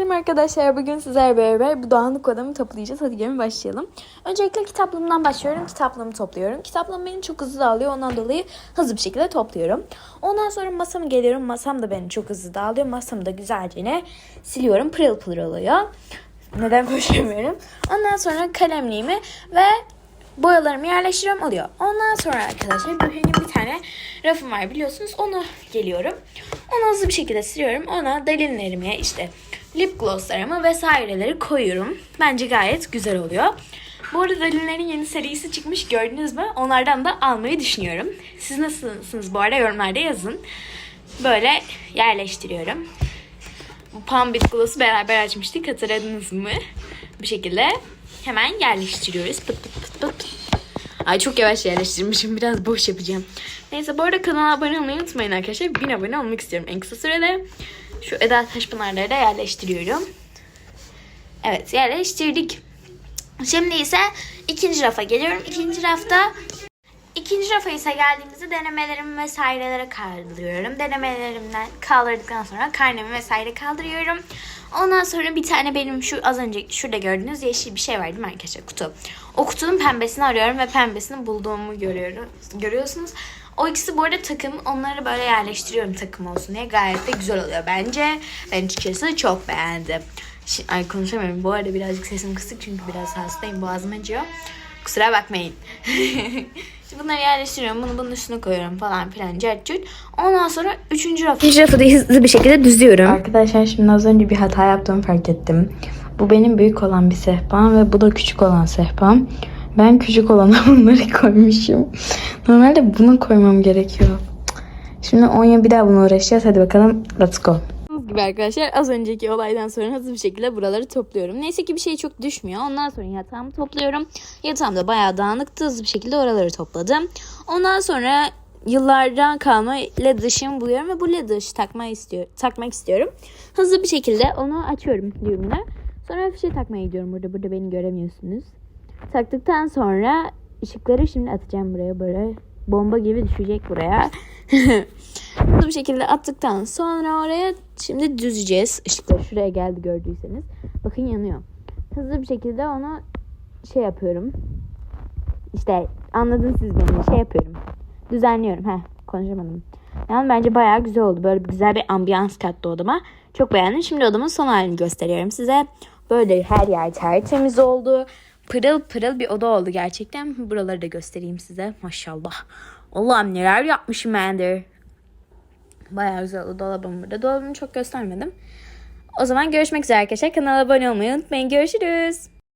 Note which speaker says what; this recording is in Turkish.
Speaker 1: Selam arkadaşlar. Bugün sizlerle beraber bu dağınık odamı toplayacağız. Hadi gelin başlayalım. Öncelikle kitaplığımdan başlıyorum. Kitaplığımı topluyorum. Kitaplığım beni çok hızlı dağılıyor. Ondan dolayı hızlı bir şekilde topluyorum. Ondan sonra masama geliyorum. Masam da beni çok hızlı dağılıyor. Masamı da güzelce ne siliyorum. Pırıl pırıl oluyor. Neden konuşamıyorum. Ondan sonra kalemliğimi ve boyalarımı yerleştiriyorum oluyor. Ondan sonra arkadaşlar benim bir tane rafım var biliyorsunuz. Onu geliyorum. Onu hızlı bir şekilde siliyorum. Ona dalinlerimi işte lip glosslarımı vesaireleri koyuyorum. Bence gayet güzel oluyor. Bu arada Dalinlerin yeni serisi çıkmış gördünüz mü? Onlardan da almayı düşünüyorum. Siz nasılsınız bu arada yorumlarda yazın. Böyle yerleştiriyorum. Bu Beach Gloss'u beraber açmıştık hatırladınız mı? Bu şekilde hemen yerleştiriyoruz. Pıt pıt pıt pıt. Ay çok yavaş yerleştirmişim. Biraz boş yapacağım. Neyse bu arada kanala abone olmayı unutmayın arkadaşlar. 1000 abone olmak istiyorum en kısa sürede. Şu Eda Taşpınar'ları da yerleştiriyorum. Evet yerleştirdik. Şimdi ise ikinci rafa geliyorum. İkinci rafta İkinci rafa ise geldiğimizde denemelerimi vesairelere kaldırıyorum. Denemelerimden kaldırdıktan sonra karnemi vesaire kaldırıyorum. Ondan sonra bir tane benim şu az önce şurada gördüğünüz yeşil bir şey var değil mi arkadaşlar kutu. O kutunun pembesini arıyorum ve pembesini bulduğumu görüyorum. Görüyorsunuz. O ikisi bu arada takım. Onları böyle yerleştiriyorum takım olsun diye. Gayet de güzel oluyor bence. Ben açıkçası çok beğendim. Şimdi, ay konuşamıyorum. Bu arada birazcık sesim kısık çünkü biraz hastayım. Boğazım acıyor. Kusura bakmayın. Şimdi bunları yerleştiriyorum. Bunu bunun üstüne koyuyorum falan filan. Cert cert. Ondan sonra üçüncü rafı. Üçüncü rafı da hızlı bir şekilde düzüyorum. Arkadaşlar şimdi az önce bir hata yaptığımı fark ettim. Bu benim büyük olan bir sehpam ve bu da küçük olan sehpam. Ben küçük olana bunları koymuşum. Normalde bunu koymam gerekiyor. Şimdi Onya bir daha bunu uğraşacağız. Hadi bakalım let's go. Gibi arkadaşlar az önceki olaydan sonra hızlı bir şekilde buraları topluyorum. Neyse ki bir şey çok düşmüyor. Ondan sonra yatağımı topluyorum. Yatağım da bayağı dağınıktı. Hızlı bir şekilde oraları topladım. Ondan sonra yıllardan kalma led ışığımı buluyorum ve bu led ışığı takmak, istiyor, takmak istiyorum. Hızlı bir şekilde onu açıyorum düğümüne. Sonra fişe takmaya gidiyorum burada. Burada beni göremiyorsunuz. Taktıktan sonra ışıkları şimdi atacağım buraya böyle bomba gibi düşecek buraya. Hızlı bir şekilde attıktan sonra oraya şimdi düzeceğiz. Işıklar şuraya geldi gördüyseniz. Bakın yanıyor. Hızlı bir şekilde onu şey yapıyorum. İşte anladınız siz beni. Şey yapıyorum. Düzenliyorum. Heh konuşamadım. Yani bence bayağı güzel oldu. Böyle bir güzel bir ambiyans kattı odama. Çok beğendim. Şimdi odamın son halini gösteriyorum size. Böyle her yer tertemiz oldu. Pırıl pırıl bir oda oldu gerçekten. Buraları da göstereyim size. Maşallah. Allah'ım neler yapmışım ben de. Bayağı güzel oldu dolabım burada. Dolabımı çok göstermedim. O zaman görüşmek üzere arkadaşlar. Kanala abone olmayı unutmayın. Görüşürüz.